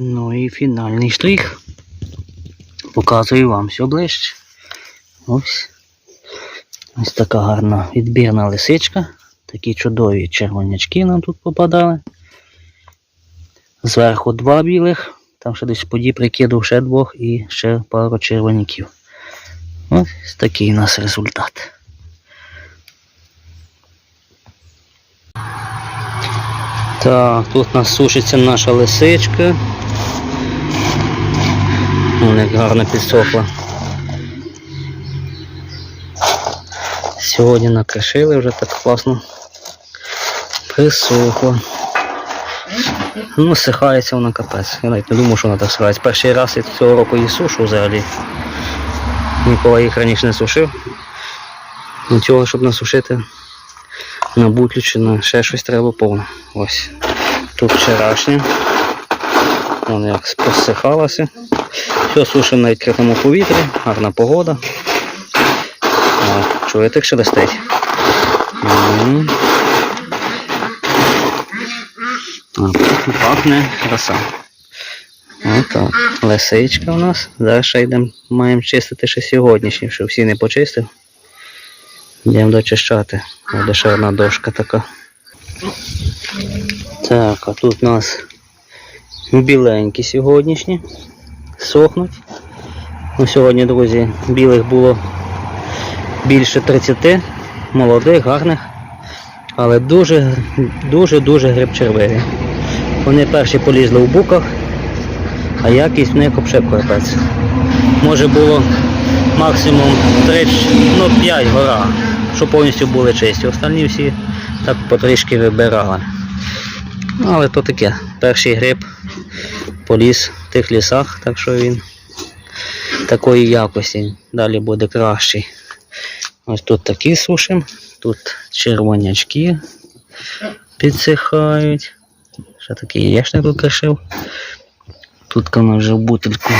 Ну і фінальний штрих. Показую вам все ближче. Ось. Ось така гарна відбірна лисичка. Такі чудові червонячки нам тут попадали. Зверху два білих, там ще десь поді прикидав ще двох і ще пару червоняків. Ось такий у нас результат. Так, тут у нас сушиться наша лисичка. Вона як гарно підсохла. Сьогодні накришили вже так класно. Присохла. Ну, сихається вона капець. Я навіть не думав, що вона так сихається. Перший раз я цього року її сушу взагалі. Ніколи їх раніше не сушив. Нічого, щоб насушити на бутлю чи на ще щось треба повно. Ось. Тут вчорашнє. Воно як посихалося. Все сушимо на відкритому повітрі, гарна погода. О, чуєте, як шелестить? Пахне краса. Отак. Лисичка у нас. Зараз ще йдемо, маємо чистити ще сьогоднішні, що всі не почистив. Йдемо дочищати. Буде ще одна дошка така. Так, а тут у нас біленькі сьогоднішні. Сохнуть. Ну, сьогодні, друзі, білих було більше 30, молодих, гарних. Але дуже, дуже, дуже грибчервиві. Вони перші полізли в буках, а якість в них взагалі капець. Може було максимум 3, ну 5 гора, що повністю були чисті. Останні всі так потрішки вибирали. Ну, але то таке. Перший гриб поліз в тих лісах, так що він такої якості. Далі буде кращий. Ось тут такі сушимо, тут червонячки підсихають. Ще такий яєчник тут кришив. Тут вона вже в бутильку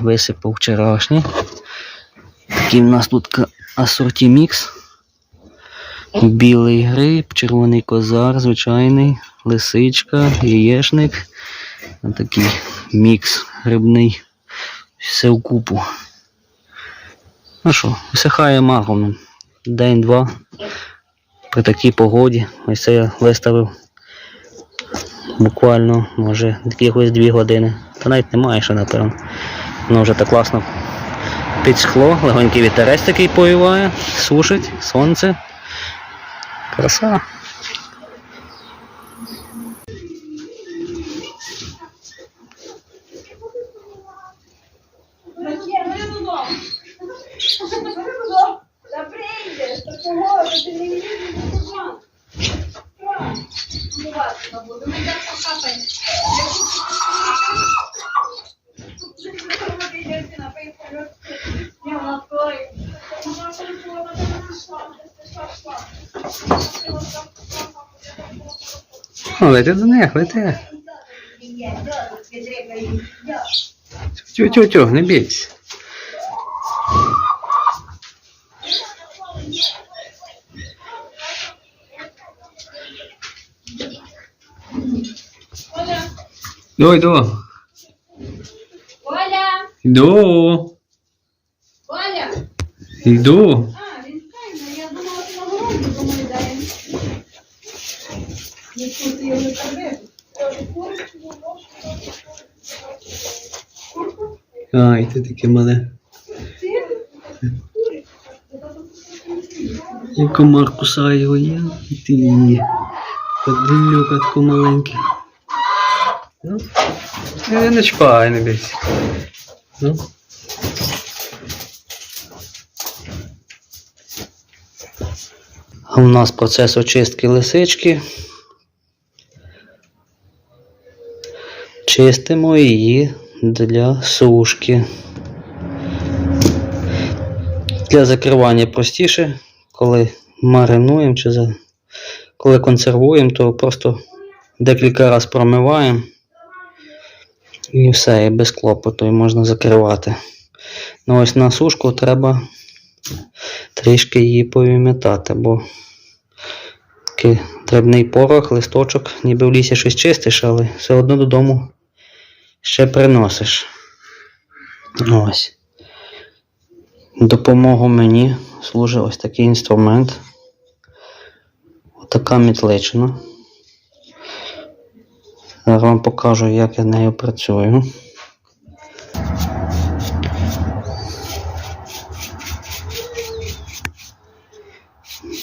висипав вчорашній. Такий в нас тут ка- асорті мікс. Білий гриб, червоний козар, звичайний, лисичка, яєчник. Такий мікс грибний. Все в купу. Ну що, висихає магом. День-два. При такій погоді. Ось це я виставив буквально, може, якихось дві години. Та навіть немає ще, напевно. Воно вже так класно підсхло, легонький вітерець такий повіває, сушить, сонце. Краса. Та прийде, та чого? Та ти не їдеш на курбан. Ну ладно, буду. Ми так покапаємо. Я на той. О, лети до них, лети. Тю-тю-тю, не бійся. Йду, йду. Оля, Йду. Оля. Йду. А, він тайна, я думала, ти на городі. Не. Ай, ти таке мале. І комар кусає його є. І ти ні. Подилюка таку маленький. Ну, я не чіпай, не бійся. Ну. А у нас процес очистки лисички. Чистимо її для сушки. Для закривання простіше, коли маринуємо чи за... коли консервуємо, то просто декілька разів промиваємо. І все, і без клопоту, і можна закривати. Ну ось на сушку треба трішки її повім'ятати, бо такий дрібний порох, листочок, ніби в лісі щось чистиш, але все одно додому ще приносиш. Ось. Допомогу мені служить ось такий інструмент. Така мітличина. Зараз вам покажу, як я нею працюю.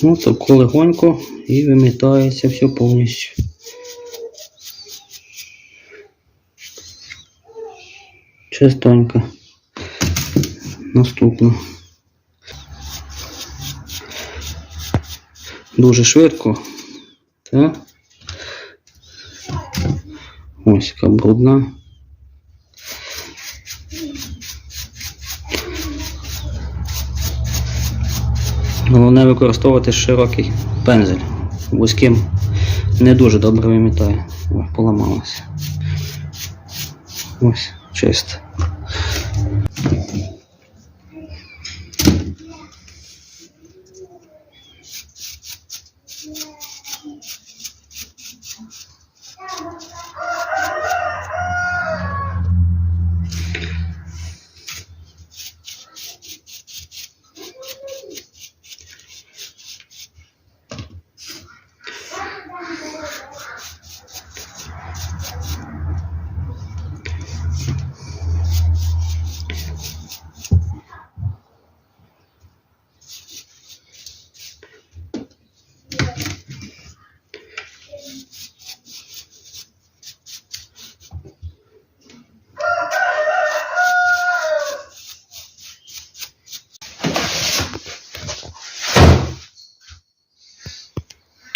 Ну, таку легонько і вимітається все повністю. Чистонько. Наступно. Дуже швидко. Так. Ось яка брудна. Головне використовувати широкий пензель. Вузьким не дуже добре вимітає. Поламалося. Ось, чисто.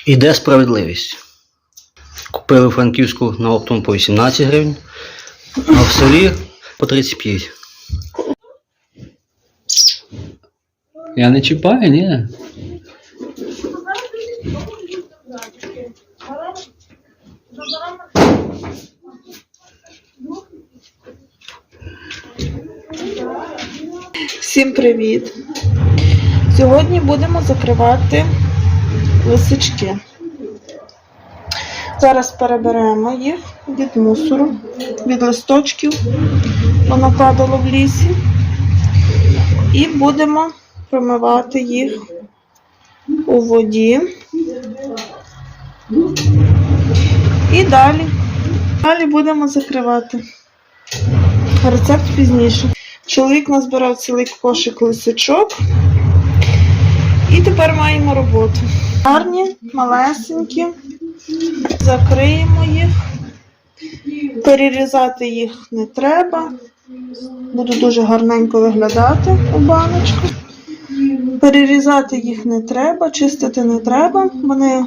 Іде справедливість. Купили Франківську на оптом по 18 гривень, а в селі по 35. Я не чіпаю, ні. Всім привіт! Сьогодні будемо закривати лисички. Зараз переберемо їх від мусору, від листочків, понакладало в лісі, і будемо промивати їх у воді. І далі. Далі будемо закривати. Рецепт пізніше. Чоловік назбирав цілий кошик лисичок. І тепер маємо роботу. Гарні, малесенькі. Закриємо їх. Перерізати їх не треба. Буду дуже гарненько виглядати у баночку. Перерізати їх не треба, чистити не треба. Вони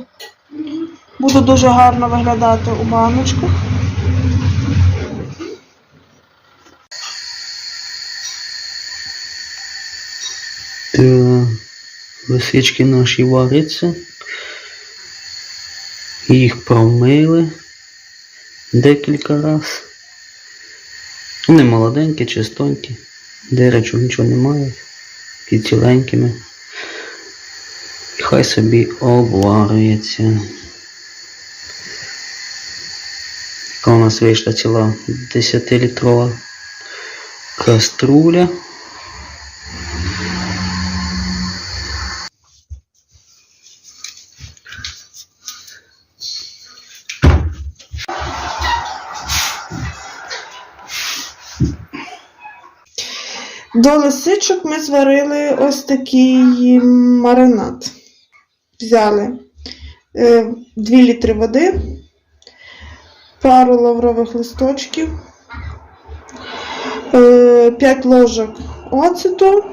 будуть дуже гарно виглядати у баночках. Так, лисички наші варяться. Їх промили декілька раз. Вони молоденькі, чистонькі, диречок нічого немає, такі ціленькими. Хай собі обварюється. Яка у нас вийшла ціла 10-літрова каструля. До лисичок ми зварили ось такий маринад. Взяли е, 2 літри води, пару лаврових листочків, е, 5 ложок оцету,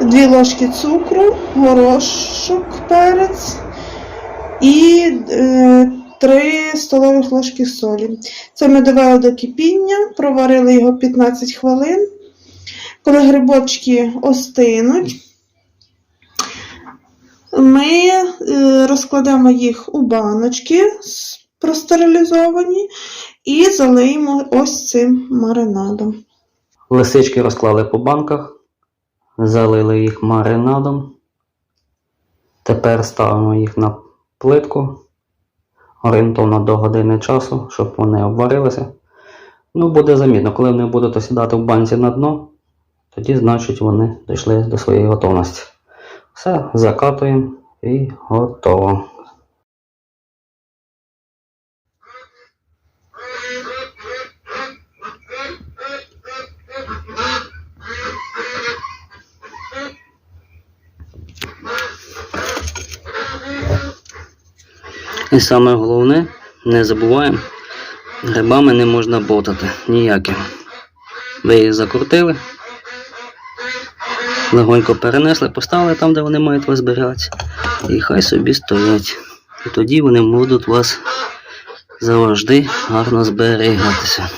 2 ложки цукру, горошок перець і е, 3 столових ложки солі. Це ми довели до кипіння, проварили його 15 хвилин. Коли грибочки остинуть, ми е, розкладемо їх у баночки простерилізовані і залиємо ось цим маринадом. Лисички розклали по банках, залили їх маринадом. Тепер ставимо їх на плитку орієнтовно до години часу, щоб вони обварилися. Ну, буде замітно, коли вони будуть осідати в банці на дно, тоді значить вони дійшли до своєї готовності. Все, закатуємо і готово. І саме головне, не забуваємо, грибами не можна ботати ніяким. Ви їх закрутили, легонько перенесли, поставили там, де вони мають вас зберігатися, і хай собі стоять. І тоді вони будуть вас завжди гарно зберігатися.